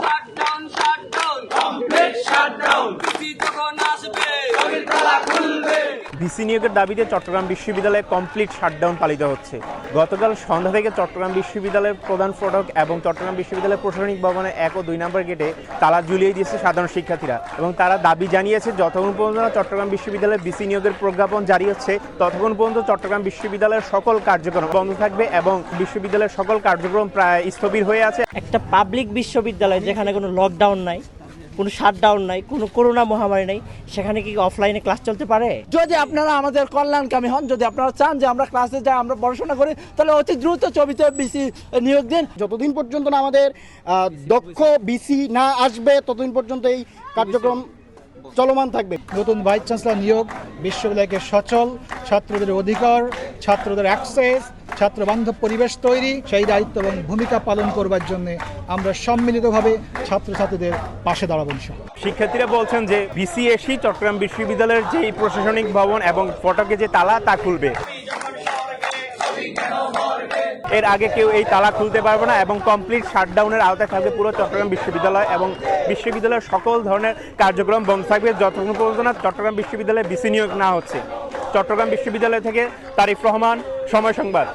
Shutdown shutdown complete shutdown BC যখন আসবে চোখের তালা খুলবে ভিসি নিয়োগের দাবিতে চট্টগ্রাম বিশ্ববিদ্যালয়ে কমপ্লিট শাটডাউন পালিত হচ্ছে। গতকাল সন্ধ্যা থেকে চট্টগ্রাম বিশ্ববিদ্যালয়ের প্রধান ফটক এবং চট্টগ্রাম বিশ্ববিদ্যালয়ের প্রশাসনিক ভবনে এক ও দুই নম্বর গেটে তালা ঝুলিয়ে দিয়েছে সাধারণ শিক্ষার্থীরা এবং তারা দাবি জানিয়েছে, যতক্ষণ পর্যন্ত চট্টগ্রাম বিশ্ববিদ্যালয়ে বিসি নিয়োগের প্রজ্ঞাপন জারি হচ্ছে, ততক্ষণ পর্যন্ত চট্টগ্রাম বিশ্ববিদ্যালয়ের সকল কার্যক্রম বন্ধ থাকবে এবং বিশ্ববিদ্যালয়ের সকল কার্যক্রম প্রায় স্থবির হয়ে আছে। একটা পাবলিক বিশ্ববিদ্যালয় যেখানে কোনো লকডাউন নাই। কোনো শাটডাউন নাই কোনো করোনা মহামারী নাই সেখানে কি অফলাইনে ক্লাস চলতে পারে? যদি আপনারা আমাদের কল্যাণকামী হন যদি আপনারা চান যে আমরা ক্লাসে যাই আমরা পড়াশোনা করি তাহলে অতি দ্রুত ছবিতে বিসি নিয়োগ দিন। যতদিন পর্যন্ত না আমাদের দক্ষ বিসি না আসবে ততদিন পর্যন্ত এই কার্যক্রম চলমান থাকবে। নতুন ভাইস চ্যান্সেলর নিয়োগ বিশ্ববিদ্যালয়কে সচল ছাত্রদের অধিকার ছাত্রদের অ্যাক্সেস ছাত্র বান্ধব পরিবেশ তৈরি, সেই দায়িত্ব এবং ভূমিকা পালন করবার জন্য আমরা সম্মিলিতভাবে ছাত্রছাত্রীদের পাশে দাঁড়াবো। শিক্ষার্থীরা বলছেন যে বিসিএসি চট্টগ্রাম বিশ্ববিদ্যালয়ের যে প্রশাসনিক ভবন এবং ফটকে যে তালা, তা খুলবে। এর আগে কেউ এই তালা খুলতে পারবে না এবং কমপ্লিট শাটডাউনের আওতায় থাকবে পুরো চট্টগ্রাম বিশ্ববিদ্যালয় এবং বিশ্ববিদ্যালয়ের সকল ধরনের কার্যক্রম বন্ধ থাকবে। যতক্ষণ পর্যন্ত না চট্টগ্রাম বিশ্ববিদ্যালয়ে বিসি নিয়োগ না হচ্ছে। চট্টগ্রাম বিশ্ববিদ্যালয় থেকে তারিফ রহমান, সময় সংবাদ।